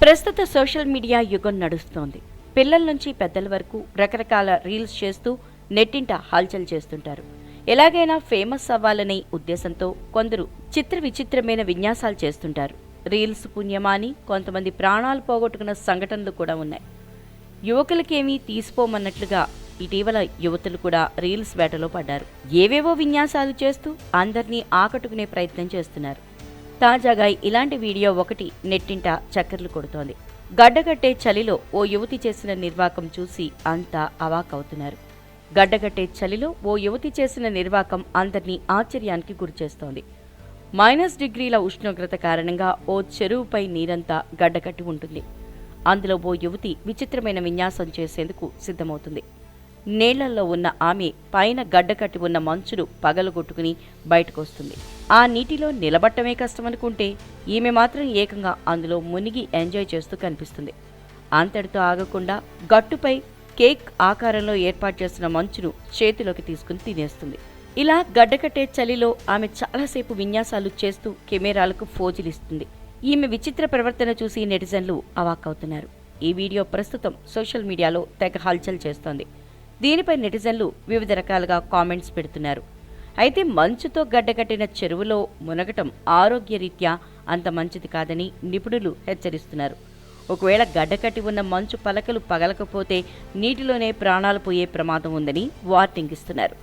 ప్రస్తుత social media యుగం నడుస్తోంది. పిల్లల నుంచి పెద్దల వరకు రకరకాల రీల్స్ చేస్తూ నెట్టింట హల్చల్ చేస్తుంటారు. ఎలాగైనా ఫేమస్ అవ్వాలనే ఉద్దేశంతో కొందరు చిత్ర విచిత్రమైన విన్యాసాలు చేస్తుంటారు. రీల్స్ పుణ్యమాని కొంతమంది ప్రాణాలు పోగొట్టుకున్న సంఘటనలు కూడా ఉన్నాయి. యువకులకేమీ తీసిపోమన్నట్లుగా ఇటీవల యువతులు కూడా రీల్స్ వేటలో పడ్డారు. ఏవేవో విన్యాసాలు చేస్తూ అందరినీ ఆకట్టుకునే ప్రయత్నం చేస్తున్నారు. తాజాగా ఇలాంటి వీడియో ఒకటి నెట్టింట చక్కర్లు కొడుతోంది. గడ్డగట్టే చలిలో ఓ యువతి చేసిన నిర్వాకం చూసి అంతా అవాకవుతున్నారు. గడ్డగట్టే చలిలో ఓ యువతి చేసిన నిర్వాకం అందరినీ ఆశ్చర్యానికి గురిచేస్తోంది. మైనస్ డిగ్రీల ఉష్ణోగ్రత కారణంగా ఓ చెరువుపై నీరంతా గడ్డకట్టి ఉంటుంది. అందులో ఓ యువతి విచిత్రమైన విన్యాసం చేసేందుకు సిద్ధమవుతుంది. నీళ్ళలో ఉన్న ఆమె పైన గడ్డకట్టి ఉన్న మంచును పగలగొట్టుకుని బయటకొస్తుంది. ఆ నీటిలో నిలబట్టమే కష్టమనుకుంటే ఈమె మాత్రం ఏకంగా అందులో మునిగి ఎంజాయ్ చేస్తూ కనిపిస్తుంది. అంతటితో ఆగకుండా గట్టుపై కేక్ ఆకారంలో ఏర్పాటు చేసిన మంచును చేతిలోకి తీసుకుని తినేస్తుంది. ఇలా గడ్డకట్టే చలిలో ఆమె చాలాసేపు విన్యాసాలు చేస్తూ కెమెరాలకు ఫోజులిస్తుంది. ఈమె విచిత్ర ప్రవర్తన చూసి నెటిజన్లు అవాక్కవుతున్నారు. ఈ వీడియో ప్రస్తుతం సోషల్ మీడియాలో తెగ హల్చల్ చేస్తోంది. దీనిపై నెటిజన్లు వివిధ రకాలుగా కామెంట్స్ పెడుతున్నారు. అయితే మంచుతో గడ్డకట్టిన చెరువులో మునగటం ఆరోగ్యరీత్యా అంత మంచిది కాదని నిపుణులు హెచ్చరిస్తున్నారు. ఒకవేళ గడ్డకట్టి ఉన్న మంచు పలకలు పగలకపోతే నీటిలోనే ప్రాణాలు పోయే ప్రమాదం ఉందని వార్నింగ్ ఇస్తున్నారు.